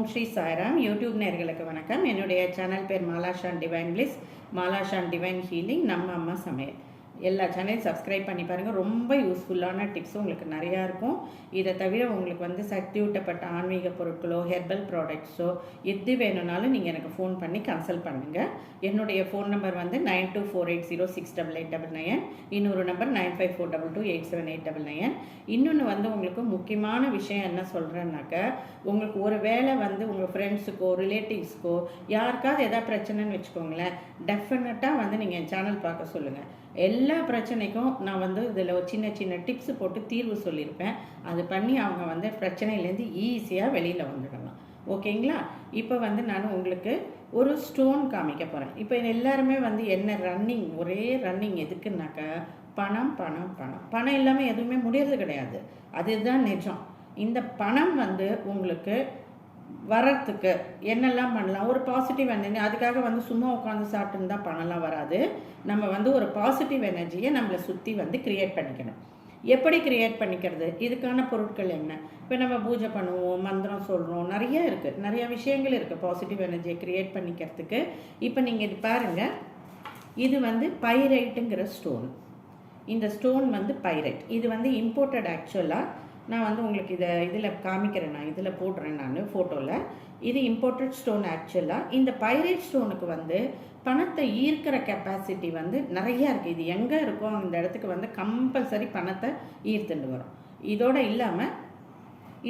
ஓம் Sri Sairam. YouTube நேர்களுக்கு வணக்கம். என்னுடைய சேனல் பேர் Malashan divine bliss Malashan divine healing நம்ம அம்மா சமையல். எல்லா சேனலையும் சப்ஸ்கிரைப் பண்ணி பாருங்கள் ரொம்ப யூஸ்ஃபுல்லான டிப்ஸ் உங்களுக்கு நிறையா இருக்கும். இதை தவிர உங்களுக்கு வந்து சக்தி ஊட்டப்பட்ட ஆன்மீக பொருட்களோ ஹெர்பல் ப்ராடக்ட்ஸோ எது வேணும்னாலும் நீங்கள் எனக்கு ஃபோன் பண்ணி கன்சல்ட் பண்ணுங்கள் என்னுடைய ஃபோன் நம்பர் வந்து nine two four eight zero six double eight double nine இன்னொரு number nine five four double two eight seven eight double nine இன்னொன்று வந்து உங்களுக்கு முக்கியமான விஷயம் என்ன சொல்கிறேன்னாக்க உங்களுக்கு ஒரு வேளை வந்து உங்கள் ஃப்ரெண்ட்ஸுக்கோ ரிலேட்டிவ்ஸ்க்கோ யாருக்காவது எதாவது பிரச்சனைன்னு வச்சுக்கோங்களேன் டெஃபினட்டாக வந்து நீங்கள் என் சேனல் பார்க்க சொல்லுங்கள் எல்லா எல்லா பிரச்சனைக்கும் நான் வந்து இதில் ஒரு சின்ன சின்ன டிப்ஸ் போட்டு தீர்வு சொல்லியிருப்பேன். அது பண்ணி அவங்க வந்து பிரச்சனையிலேருந்து ஈஸியாக வெளியில் வந்துடலாம். ஓகேங்களா? இப்போ வந்து நான் உங்களுக்கு ஒரு ஸ்டோன் காமிக்க போகிறேன் இப்போ எல்லாருமே வந்து என்ன ரன்னிங் ஒரே ரன்னிங் எதுக்குன்னாக்கா பணம் பணம் பணம். பணம் இல்லாமல் எதுவுமே முடியறது கிடையாது. அதுதான் நிஜம். இந்த பணம் வந்து உங்களுக்கு வரத்துக்கு என்னெல்லாம் பண்ணலாம்? ஒரு பாசிட்டிவ் எனர்ஜி அதுக்காக வந்து சும்மா உட்காந்து சாப்பிட்டுன்னு தான் பணம்லாம் வராது. நம்ம வந்து ஒரு பாசிட்டிவ் எனர்ஜியை நம்மளை சுற்றி வந்து கிரியேட் பண்ணிக்கணும். எப்படி கிரியேட் பண்ணிக்கிறது? இதுக்கான பொருட்கள் என்ன? இப்போ நம்ம பூஜை பண்ணுவோம் மந்திரம் சொல்கிறோம் நிறைய இருக்குது நிறைய விஷயங்கள் இருக்குது பாசிட்டிவ் எனர்ஜியை கிரியேட் பண்ணிக்கிறதுக்கு. இப்போ நீங்கள் இது பாருங்கள் இது வந்து பைரைட்டுங்கிற ஸ்டோன் இந்த ஸ்டோன் வந்து பைரைட் இது வந்து இம்போர்ட்டட் ஆக்சுவலாக நான் வந்து உங்களுக்கு இதை இதில் காமிக்கிறேன் நான் இதில் போடுறேன் நான் ஃபோட்டோவில் இது இம்போர்ட்டட் ஸ்டோன் ஆக்சுவலாக இந்த பைரைட் ஸ்டோனுக்கு வந்து பணத்தை ஈர்க்கிற கெப்பாசிட்டி வந்து நிறையா இருக்குது இது எங்கே இருக்கோ அந்த இடத்துக்கு வந்து கம்பல்சரி பணத்தை ஈர்த்துட்டு வரும். இதோடு இல்லாமல்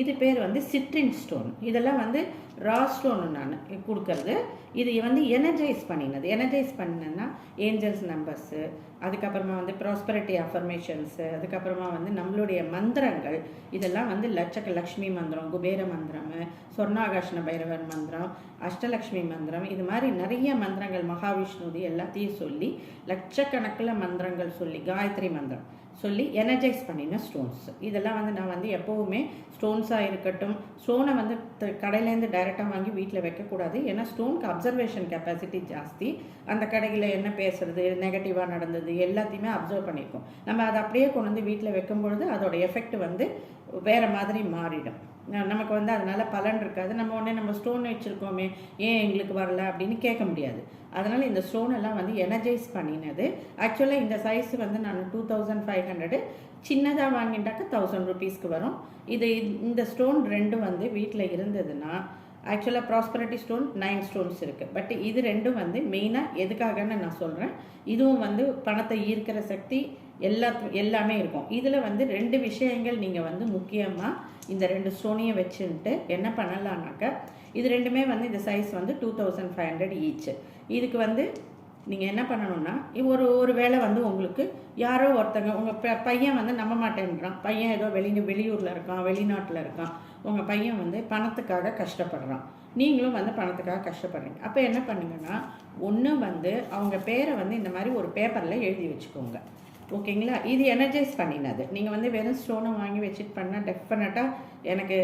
இது பேர் வந்து சிட்ரின் ஸ்டோன் இதெல்லாம் வந்து ரா ஸ்டோன் நான் கொடுக்கறது. இது வந்து எனர்ஜைஸ் பண்ணினது. எனர்ஜைஸ் பண்ணினா ஏஞ்சல்ஸ் நம்பர்ஸு அதுக்கப்புறமா வந்து ப்ராஸ்பரிட்டி அஃபர்மேஷன்ஸு அதுக்கப்புறமா வந்து நம்மளுடைய மந்திரங்கள் இதெல்லாம் வந்து லட்சக்க லக்ஷ்மி மந்திரம் குபேர மந்திரம் சொர்ணாகாஷ்ண பைரவர் மந்திரம் அஷ்டலக்ஷ்மி மந்திரம் இது மாதிரி நிறைய மந்திரங்கள் மகாவிஷ்ணுதி எல்லாத்தையும் சொல்லி லட்சக்கணக்கில் மந்திரங்கள் சொல்லி காயத்ரி மந்திரம் சொல்லி எனர்ஜைஸ் பண்ணின ஸ்டோன்ஸ் இதெல்லாம் வந்து நான் வந்து எப்போவுமே ஸ்டோன்ஸாக இருக்கட்டும் ஸ்டோனை வந்து கடையிலேருந்து டைரெக்டாக வாங்கி வீட்டில் வைக்கக்கூடாது. ஏன்னா ஸ்டோனுக்கு அப்சர்வேஷன் கெப்பாசிட்டி ஜாஸ்தி. அந்த கடையில் என்ன பேசுறது நெகட்டிவாக நடந்தது எல்லாத்தையுமே அப்சர்வ் பண்ணியிருக்கோம் நம்ம அதை அப்படியே கொண்டு வந்து வீட்டில் வைக்கும் பொழுது அதோட எஃபெக்ட் வந்து வேறு மாதிரி மாறிடும். நமக்கு வந்து அதனால் பலன் இருக்காது. நம்ம உடனே நம்ம ஸ்டோன் வச்சுருக்கோமே ஏன் எங்களுக்கு வரல அப்படின்னு கேட்க முடியாது. அதனால் இந்த ஸ்டோன் எல்லாம் வந்து எனர்ஜைஸ் பண்ணினது. ஆக்சுவலாக இந்த சைஸ் வந்து நான் டூ தௌசண்ட் ஃபைவ் ஹண்ட்ரடு சின்னதாக வாங்கிட்டாக்க தௌசண்ட் ருபீஸ்க்கு வரும். இது இந்த ஸ்டோன் ரெண்டும் வந்து வீட்டில் இருந்ததுன்னா ஆக்சுவலாக ப்ராஸ்பரிட்டி ஸ்டோன் நைன் ஸ்டோன்ஸ் இருக்குது பட் இது ரெண்டும் வந்து மெயினாக எதுக்காகன்னு நான் சொல்கிறேன் இதுவும் வந்து பணத்தை ஈர்க்கிற சக்தி எல்லா எல்லாமே இருக்கும். இதில் வந்து ரெண்டு விஷயங்கள் நீங்கள் வந்து முக்கியமாக இந்த ரெண்டு ஸ்டோனையும் வச்சுன்ட்டு என்ன பண்ணலான்னாக்க இது ரெண்டுமே வந்து இந்த சைஸ் வந்து two thousand five hundred each இதுக்கு வந்து நீங்கள் என்ன பண்ணணும்னா ஒரு ஒரு வேளை வந்து உங்களுக்கு யாரோ ஒருத்தங்க உங்கள் ப பையன் வந்து நம்ப மாட்டேன்றான். பையன் ஏதோ வெளி வெளியூரில் இருக்கான் வெளிநாட்டில் இருக்கான். உங்கள் பையன் வந்து பணத்துக்காக கஷ்டப்படுறான். நீங்களும் வந்து பணத்துக்காக கஷ்டப்படுறீங்க. அப்போ என்ன பண்ணுங்கன்னா ஒன்று வந்து அவங்க பேரை வந்து இந்த மாதிரி ஒரு பேப்பரில் எழுதி வச்சுக்கோங்க. ஓகேங்களா? இது எனர்ஜைஸ் பண்ணினது. நீங்கள் வந்து வெறும் ஸ்டோனை வாங்கி வச்சுட்டு பண்ணால் டெஃபினட்டாக எனக்கு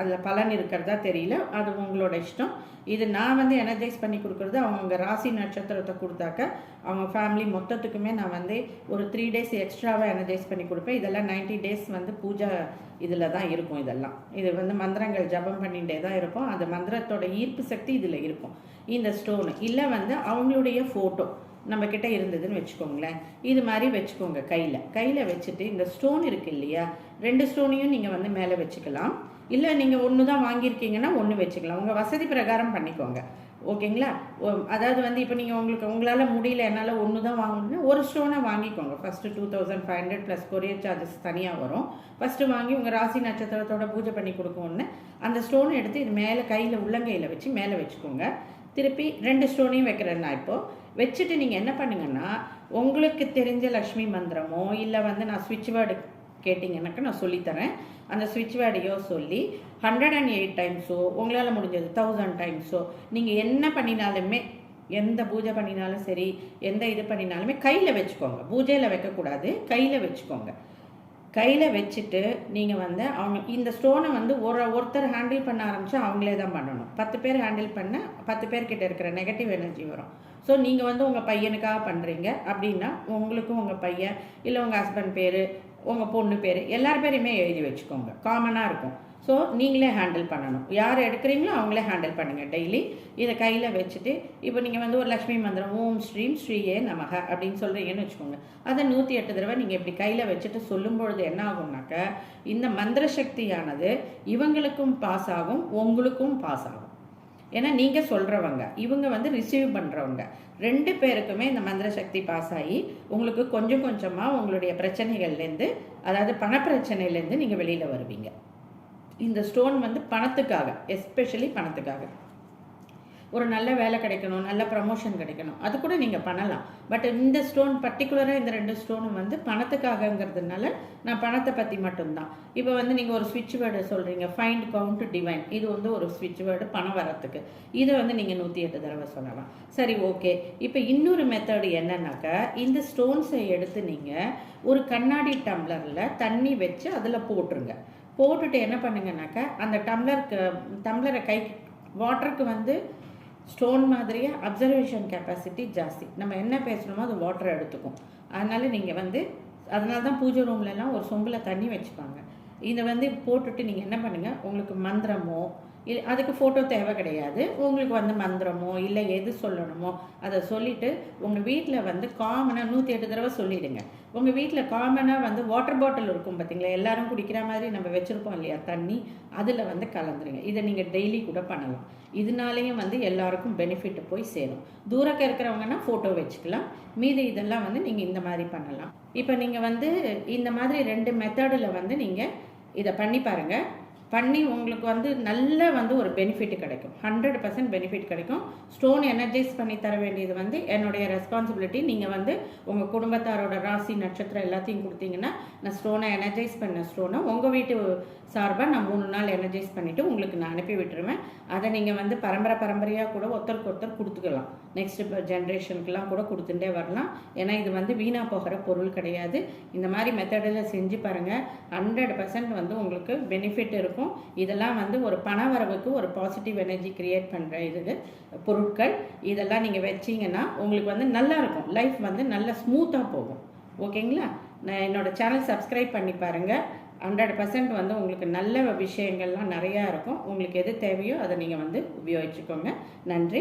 அதில் பலன் இருக்கிறதா தெரியல. அது உங்களோட இஷ்டம். இது நான் வந்து எனர்ஜைஸ் பண்ணி கொடுக்குறது அவங்க ராசி நட்சத்திரத்தை கொடுத்தாக்க அவங்க ஃபேமிலி மொத்தத்துக்குமே நான் வந்து ஒரு த்ரீ டேஸ் எக்ஸ்ட்ராவாக எனர்ஜைஸ் பண்ணி கொடுப்பேன். இதெல்லாம் 90 டேஸ் வந்து பூஜா இதில் தான் இருக்கும் இதெல்லாம். இது வந்து மந்திரங்கள் ஜபம் பண்ணிகிட்டே தான் இருக்கும். அந்த மந்திரத்தோட ஈர்ப்பு சக்தி இதில் இருக்கும். இந்த ஸ்டோனு இல்லை வந்து அவங்களுடைய ஃபோட்டோ நம்ம கிட்ட இருந்ததுன்னு வச்சுக்கோங்களேன். இது மாதிரி வச்சுக்கோங்க கையில். கையில் வச்சுட்டு இந்த ஸ்டோன் இருக்கு இல்லையா? ரெண்டு ஸ்டோனையும் நீங்கள் வந்து மேலே வச்சுக்கலாம். இல்லை நீங்கள் ஒன்று தான் வாங்கியிருக்கீங்கன்னா ஒன்று வச்சுக்கலாம். உங்கள் வசதி பிரகாரம் பண்ணிக்கோங்க. ஓகேங்களா? ஓ- அதாவது வந்து இப்போ நீங்கள் உங்களுக்கு உங்களால் முடியல என்னால் ஒன்று தான் வாங்கணும்னா ஒரு ஸ்டோனை வாங்கிக்கோங்க. First two thousand five hundred plus courier charges தனியாக வரும். ஃபஸ்ட்டு வாங்கி உங்கள் ராசி நட்சத்திரத்தோட பூஜை பண்ணி கொடுக்கணுன்னு அந்த ஸ்டோனை எடுத்து இது மேலே கையில் உள்ளங்கையில் வச்சு மேலே வச்சுக்கோங்க. திருப்பி ரெண்டு ஸ்டோனையும் வைக்கிறேன் நான் இப்போது வச்சுட்டு நீங்கள் என்ன பண்ணுங்கன்னா உங்களுக்கு தெரிஞ்ச லக்ஷ்மி மந்திரமோ இல்லை வந்து நான் சுவிட்ச் வேர்டு கேட்டிங்கன்னாக்கா நான் சொல்லித்தரேன் அந்த ஸ்விட்ச் வேர்டையோ சொல்லி ஹண்ட்ரட் அண்ட் எயிட் டைம்ஸோ உங்களால் முடிஞ்சது தௌசண்ட் டைம்ஸோ நீங்கள் என்ன பண்ணினாலுமே எந்த பூஜை பண்ணினாலும் சரி எந்த இது பண்ணினாலுமே கையில் வச்சுக்கோங்க. பூஜையில் வைக்கக்கூடாது கையில் வச்சுக்கோங்க. கையில் வச்சுட்டு நீங்கள் வந்து அவங்க இந்த ஸ்டோனை வந்து ஒரு ஒருத்தர் ஹேண்டில் பண்ண ஆரம்பிச்சா அவங்களே தான் பண்ணணும். பத்து பேர் ஹேண்டில் பண்ண பத்து பேர்கிட்ட இருக்கிற நெகட்டிவ் எனர்ஜி வரும். ஸோ நீங்கள் வந்து உங்கள் பையனுக்காக பண்ணுறீங்க அப்படின்னா உங்களுக்கும் உங்கள் பையன் இல்லை உங்கள் ஹஸ்பண்ட் பேர் உங்கள் பொண்ணு பேர் எல்லார் பேரையுமே எழுதி வச்சுக்கோங்க. காமனாக இருக்கும். ஸோ நீங்களே ஹேண்டில் பண்ணணும். யார் எடுக்கிறீங்களோ அவங்களே ஹேண்டில் பண்ணுங்கள் டெய்லி இதை கையில் வச்சுட்டு இப்போ நீங்கள் வந்து ஒரு லக்ஷ்மி மந்திரம் ஓம் ஸ்ரீம் ஸ்ரீயே நமக அப்படின்னு சொல்கிறீங்கன்னு வச்சுக்கோங்க. அதை நூற்றி எட்டு தடவை நீங்கள் இப்படி கையில் வச்சுட்டு சொல்லும் பொழுது என்ன ஆகும்னாக்க இந்த மந்திர சக்தியானது இவங்களுக்கும் பாஸ் ஆகும் உங்களுக்கும் பாஸ் ஆகும். ஏன்னா நீங்கள் சொல்கிறவங்க இவங்க வந்து ரிசீவ் பண்ணுறவங்க ரெண்டு பேருக்குமே இந்த மந்திர சக்தி பாஸ் ஆகி உங்களுக்கு கொஞ்சம் கொஞ்சமாக உங்களுடைய பிரச்சனைகள்லேருந்து அதாவது பணப்பிரச்சனையிலேருந்து நீங்கள் வெளியில் வருவீங்க. இந்த ஸ்டோன் வந்து பணத்துக்காக எஸ்பெஷலி பணத்துக்காக. ஒரு நல்ல வேலை கிடைக்கணும் நல்ல ப்ரமோஷன் கிடைக்கணும். அது கூட நீங்கள் பண்ணலாம். பட் இந்த ஸ்டோன் பர்டிகுலராக இந்த ரெண்டு ஸ்டோனும் வந்து பணத்துக்காகங்கிறதுனால நான் பணத்தை பற்றி மட்டும்தான். இப்போ வந்து நீங்கள் ஒரு ஸ்விட்ச் வேர்டு சொல்கிறீங்க ஃபைண்ட் கவுண்ட் டிவைன் இது வந்து ஒரு ஸ்விட்ச் வேர்டு பணம் வரத்துக்கு இதை வந்து நீங்கள் நூற்றி எட்டு தடவை சொல்லலாம். சரி ஓகே இப்போ இன்னொரு மெத்தடு என்னன்னாக்கா இந்த ஸ்டோன்ஸை எடுத்து நீங்கள் ஒரு கண்ணாடி டம்ளரில் தண்ணி வச்சு அதில் போட்டுருங்க. போட்டுட்டு என்ன பண்ணுங்கனாக்கா அந்த டம்ளருக்கு டம்ளரை கை வாட்டருக்கு வந்து ஸ்டோன் மாதிரியே அப்சர்வேஷன் கெப்பாசிட்டி ஜாஸ்தி. நம்ம என்ன பேசுகிறோமோ அது வாட்டரை எடுத்துக்கும். அதனால் நீங்கள் வந்து அதனால தான் பூஜை ரூம்லலாம் ஒரு சொம்பில் தண்ணி வச்சுப்பாங்க. இதை வந்து போட்டுட்டு நீங்கள் என்ன பண்ணுங்கள் உங்களுக்கு மந்திரமோ அதுக்கு ஃபோட்டோ தேவை கிடையாது. உங்களுக்கு வந்து மந்திரமோ இல்லை எது சொல்லணுமோ அதை சொல்லிவிட்டு உங்கள் வீட்டில் வந்து காமனாக நூற்றி எட்டு தடவை சொல்லிவிடுங்க உங்கள் வீட்டில் காமனாக வந்து வாட்டர் பாட்டில் இருக்கும் பார்த்தீங்களா எல்லாரும் குடிக்கிற மாதிரி நம்ம வச்சுருப்போம் இல்லையா? தண்ணி அதில் வந்து கலந்துருங்க. இதை நீங்கள் டெய்லி கூட பண்ணலாம். இதனாலேயும் வந்து எல்லாருக்கும் பெனிஃபிட் போய் சேரும். தூரக்க இருக்கிறவங்கன்னா ஃபோட்டோ வச்சுக்கலாம். மீதி இதெல்லாம் வந்து நீங்கள் இந்த மாதிரி பண்ணலாம். இப்போ நீங்கள் வந்து இந்த மாதிரி ரெண்டு மெத்தடில் வந்து நீங்கள் இதை பண்ணி பாருங்கள் பண்ணி உங்களுக்கு வந்து நல்ல வந்து ஒரு பெனிஃபிட் கிடைக்கும். ஹண்ட்ரட் பர்சன்ட் பெனிஃபிட் கிடைக்கும். ஸ்டோன் எனர்ஜைஸ் பண்ணி தர வேண்டியது வந்து என்னுடைய ரெஸ்பான்சிபிலிட்டி நீங்கள் வந்து உங்கள் குடும்பத்தாரோட ராசி நட்சத்திரம் எல்லாத்தையும் கொடுத்தீங்கன்னா நான் ஸ்டோனை எனர்ஜைஸ் பண்ண ஸ்டோனை உங்கள் வீட்டு சார்பாக நான் மூணு நாள் எனர்ஜைஸ் பண்ணிவிட்டு உங்களுக்கு நான் அனுப்பி விட்டுருவேன். அதை நீங்கள் வந்து பரம்பரை பரம்பரையாக கூட ஒருத்தருக்கு ஒருத்தர் கொடுத்துக்கலாம். நெக்ஸ்ட் இப்போ ஜென்ரேஷனுக்கெலாம் கூட கொடுத்துட்டே வரலாம். ஏன்னா இது வந்து வீணாக போகிற பொருள் கிடையாது. இந்த மாதிரி மெத்தடில் செஞ்சு பாருங்கள் ஹண்ட்ரட் பர்சன்ட் வந்து உங்களுக்கு பெனிஃபிட் இருக்கும். இதெல்லாம் வந்து ஒரு பண வரவுக்கு ஒரு பாசிட்டிவ் எனர்ஜி க்ரியேட் பண்ணுற இது பொருட்கள். இதெல்லாம் நீங்கள் வச்சிங்கன்னா உங்களுக்கு வந்து நல்லா இருக்கும். லைஃப் வந்து நல்ல ஸ்மூத்தாக போகும். ஓகேங்களா நான் என்னோடய சேனல் சப்ஸ்கிரைப் பண்ணி பாருங்கள் ஹண்ட்ரட் பர்சன்ட் வந்து உங்களுக்கு நல்ல விஷயங்கள்லாம் நிறையா இருக்கும். உங்களுக்கு எது தேவையோ அதை நீங்கள் வந்து உபயோகிச்சுக்கோங்க. நன்றி.